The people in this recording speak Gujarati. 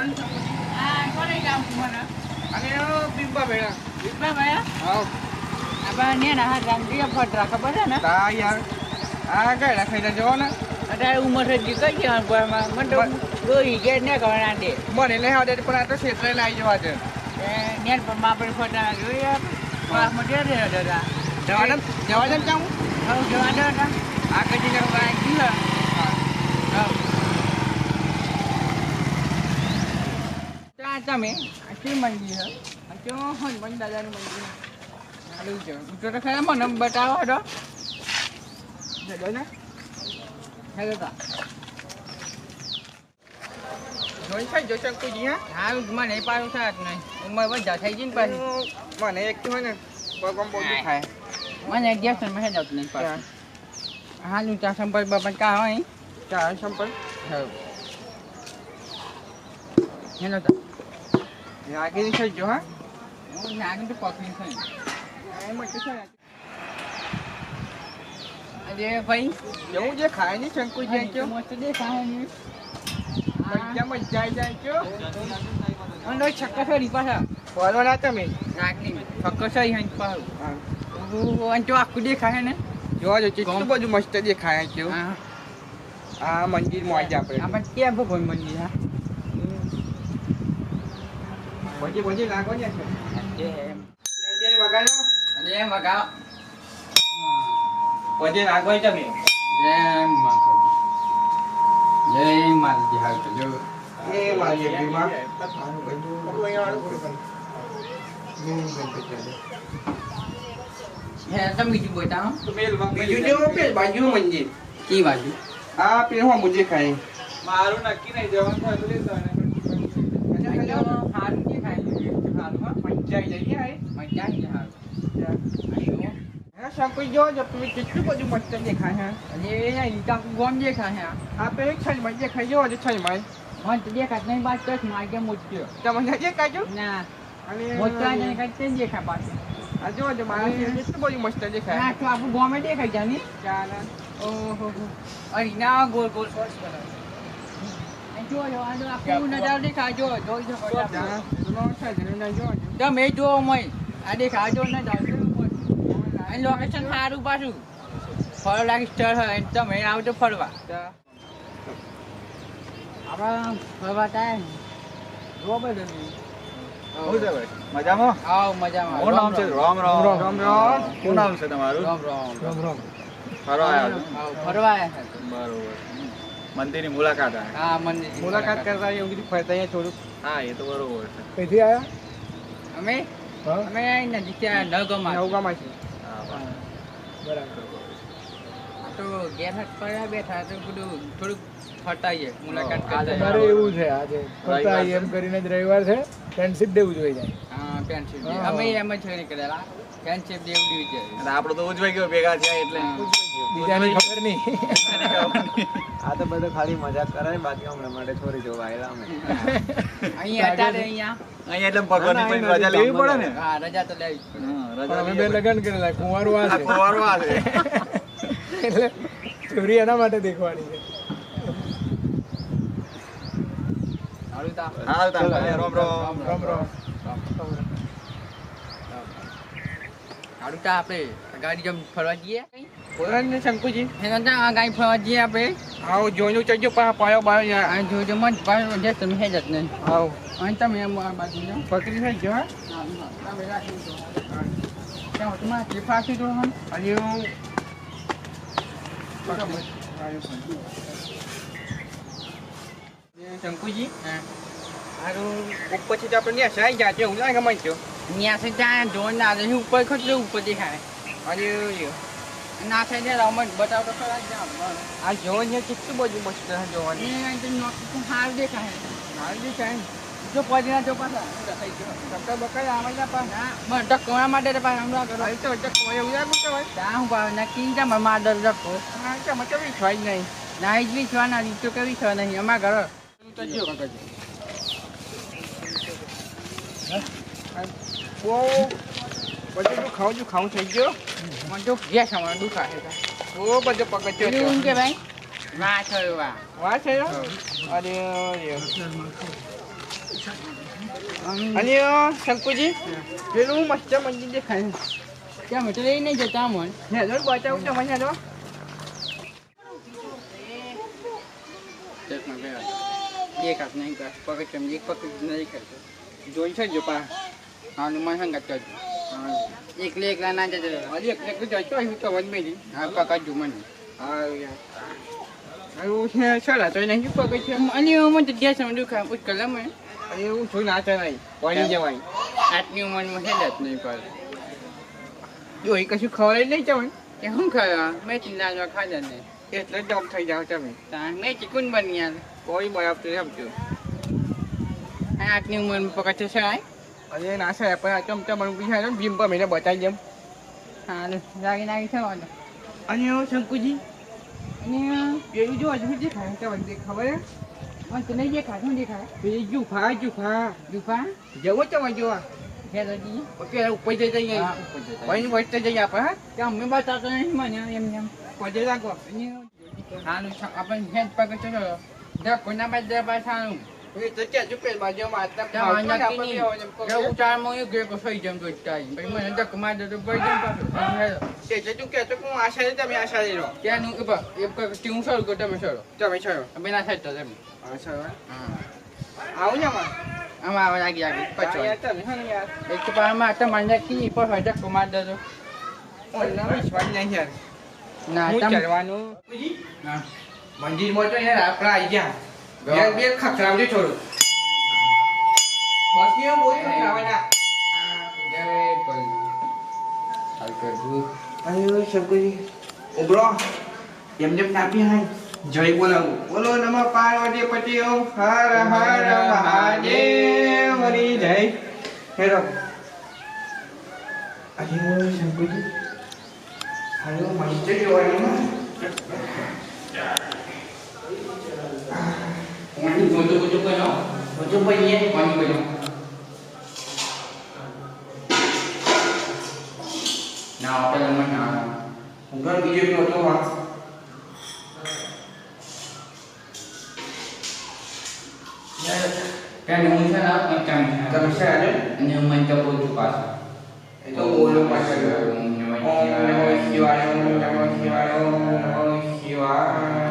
મને હા નહીં આવડે પણ આ તો ક્ષેત્રે લાવી જવા છે. નેટ પર આપણે ફટા જોઈએ પાસમાં દે દે દાદા જવા દે જવા દે જાઉં હવે જવા દે. હતા આ કઈ જગ્યા ગયું ત્યાં તમે આટલી મંદિર છે આ તો હનુમાન દાદાનું મંદિર સારું છે ઉતરો તો ખરા મને બતાવો તો જજો ને હેલો તા જોઈ છે જોઈ શકું જી હા હારું મને પાછું થાય જ નહીં ઉંમર બધા થઈ ગઈ ને પાછી મને એક હોય ને પગમ બહુ દુખાય મને ગેસમાં હેડ આવતું નહીં પાછું હાલું ત્યાં સંપર્ક બાપા કા હોય ચાર સંપર્ક હેલો તા આગળની થઈ જો હા હું નાગin પકડી થઈ એમ જ છે અરે ભાઈ એવું જે ખાય નહીં શંકુ જાય મસ્ત છક્કા ના તમે? નાગની છક્કો અને આખું દેખાય ને. જોવા જો કેટલું બધું મસ્ત દેખાય છે. આ મંદિરમાં આપણે. આપણે ક્યાં ભગવાન મંદિર હા? પછી પછી લાગો ને છે. એમ. બે વગાડો. અરે એમ વગાવ પછી લાગો તમે. જય માતાજી. જય માતાજી હાલ તો જો. એ મારી એમાં હે તમે બીજું બોતા બીજું જો પેલ બાજુ મંજી કી બાજુ? આ પેલ હું મુજે ખાય. મારું નક્કી નહીં જવાનું થાય તો લેતા હારું દેખાય હારું હા મજા આવી તમે કેટલું બધું મસ્ત દેખાય હે અરે ઈટા ગોમ દેખાય નહીં બાદ તો માગે મોચ્યો તમને ના અને કાંઈ ગોલ ગોલ જો આખું નજારો દેખાય જો જોઈ શકો છો ચાલ આપણે. નો છે જને ના જો તમે જો મય આ દેખાય જો ને જાવ લોકેશન સારું પાછું. ફરવા લાગે સ્થળ હોય તમે આવજો ફરવા. આપણા ફરવા છે ભાઈ? મજામાં? આવ મજામાં. શું નામ છે? રામ રામ. રામ રામ. શું નામ છે તમારું? રામ રામ. રામ રામ. ફરવા આવ્યા ફરવા આવ્યા બરોબર. મંદિરની મુલાકાત હા મંદિર મુલાકાત કરતા એવું બધું ફરતા અહીંયા થોડુંક. હા એ તો બરોબર છે. અમે? અમે અહીં નજીક નવગામાં છે બરાબર. તો હાથ પડ્યા બેઠા તો બધું થોડુંક ફટાઈએ મુલાકાત કરતા તમારે એવું છે આજે ફટાઈએ એમ કરીને જ રવિવાર છે ફ્રેન્ડશિપ ડે ઉજવાઈ જાય. હા ફ્રેન્ડશિપ ડે અમે એમ જ નીકળેલા દેવ દી છે અને આપણો તો ઉજવાઈ ગયો ભેગા થયા એટલે. બીજાની ખબર નહીં. આ તો બધું ખાલી મજાક કરાય બાકી હમણાં માટે છોરી જોવા આવેલા અમે. અહીંયા અત્યારે અહીંયા. અહીંયા એટલે ભગવાનની પણ રજા લેવી પડે ને? હા રજા તો લેવી જ પડે. હા, રજા અમે બે લગન કરેલા કુંવારો આ છે કુંવારો આ છે. એટલે ચોરી એના માટે દેખવાની છે. રામ રામ. રામ રામ. સારું આપણે ગાડી જમ ફરવા જઈએ? બોલાને શંકુજી? ગાડી ફરવા જઈએ આપણે આવો જોજો ચડજો પા પાયો બાયો યા આ જોજો મન પાછો જે તમે હે જત નહીં આવો. અહીં તમે એમ આ બાજુ જાઓ. પકડી થઈ ગયો હા હા, હા, દો. ત્યાં તમારે જે ફાંસી દો હમ. અને હું શંકુજી? હા. હારું. ઉપરથી તો આપણે ન્યા સાઈ જાતે એવું લાગે મને તો ન્યાસે ત્યાં જોર ના ઉપર ખતરો ઉપર દેખાય અરે ના થાય ને રમત બતાવ તો ખરા જ આ આ ને કેટલું બધું મસ્ત છે જોવાનું. હાર દેખાય. બી કાંઈ જો પડી ના જો પાછા. આવે છે પણ ના મને ટકોરા માટે તો પાછા હમણાં કરો. તો કોઈ એવું લાગુ તો ભાઈ ત્યાં હું પાછું ના કિંગ જા મારા દર રખો હા તો મતલબ ઈ થાય જ નહીં. ના જ બી છવા ના રીતો કેવી છવા નહીં. અમારા ઘર. તો જો બહુ બધું તો ખાવું છું ખાવું થઈ ગયો. મને તો ગેસ દુખાય છે બહુ બધો પગથિયો એમ કે ભાઈ? વાહ થયો વાહ. વાહ છે અરે અને શંકુજી પેલું મસ્ત મંદિર દેખાય ત્યાં મેં તો લઈ નહીં જતા મન હેલો બતાવું મને હેલો એક હાથ નહીં કર ચમ એક પકડ નહીં કરતો જોઈ છે જો પા હનુમાન સંગત કરજો. એકલે એકલા ના જતો હજી એકલે એકલું જતો હોય તો વન મેલી હા પકડ જો મને હા એવું છે છોડા તો નહીં પકડ છે અને મને તો ગયા સમજુ ખા પૂછ કલમ હે અને એવું છું નાચે નહીં પાણી જવાય આટલી ઉંમરમાં છે જ નહીં પર જો એ કશું ખવડાય નહીં જવાય કે શું ખાવા મેં ચિંતા ખાધા ને એટલે ડોમ થઈ જાવ તમે તા મેં ચિકુન બની યાર કોઈ બરાબર સમજો આ આટલી ઉંમરમાં પકડ છે સાહેબ અને ના સાહેબ પણ આ ચમચા મને પૂછાય ભીમ પર મેં બતાવી દેમ હાલ લાગી લાગી થવાનું અને શંકુજી અને પેલું જો હજુ દેખાય? છે મને ખબર? હે તને જે દેખાય શું દેખાય? પેલી જુફા જુફા. જુફા? જવો જોવા પેલા ઉપર જઈ જઈએ. ઉપર વચ્ચે જઈએ. આપણે કે અમે બતાવતો નહીં મને એમ એમ. પજે રાખો હાલું આપણે હેડ પકડ ચલો. જા કોના બાદ જો જા જા મને પાછો હેલો કે તું કે તો હું આશા રે તમે આશા રે રહો. ત્યાંનું એ બા એ કઈ તું સર કો તમે સરો તમે છો અમે ના સાઈડ તો તેમ આશા હા. આવું ને માં biết khắc làm chứ chồi. Bớt nhiêu mũi યાર ના હું. તમ ચાલવાનું હા મંદિરમાં તો યાર આપણા આઈ ગયા ગયો. યાર બે ખખરાવજો છોડો બસ એ બોલી ખખરાવાના જય બોલાવું. બોલો નમ પાર્વતી પતિ ઓમ. હર હર મહાદેવ. હરી જય. હેરો અરે શંકરજી હાલો મસ્ત જોવાનું પાણી ગોતો ગોતો કરો બધો પડીએ પાણી ગોતો ના આપણે મને ના ઉગર બીજો બી હતો માં ત્યાં હું છે ને પંચામ છે તમે છે આજે અને મને તો બહુ પાછો એ તો બોલો પાછળ ઓમ નમઃ શિવાય ઓમ નમઃ શિવાય ઓમ નમઃ શિવાય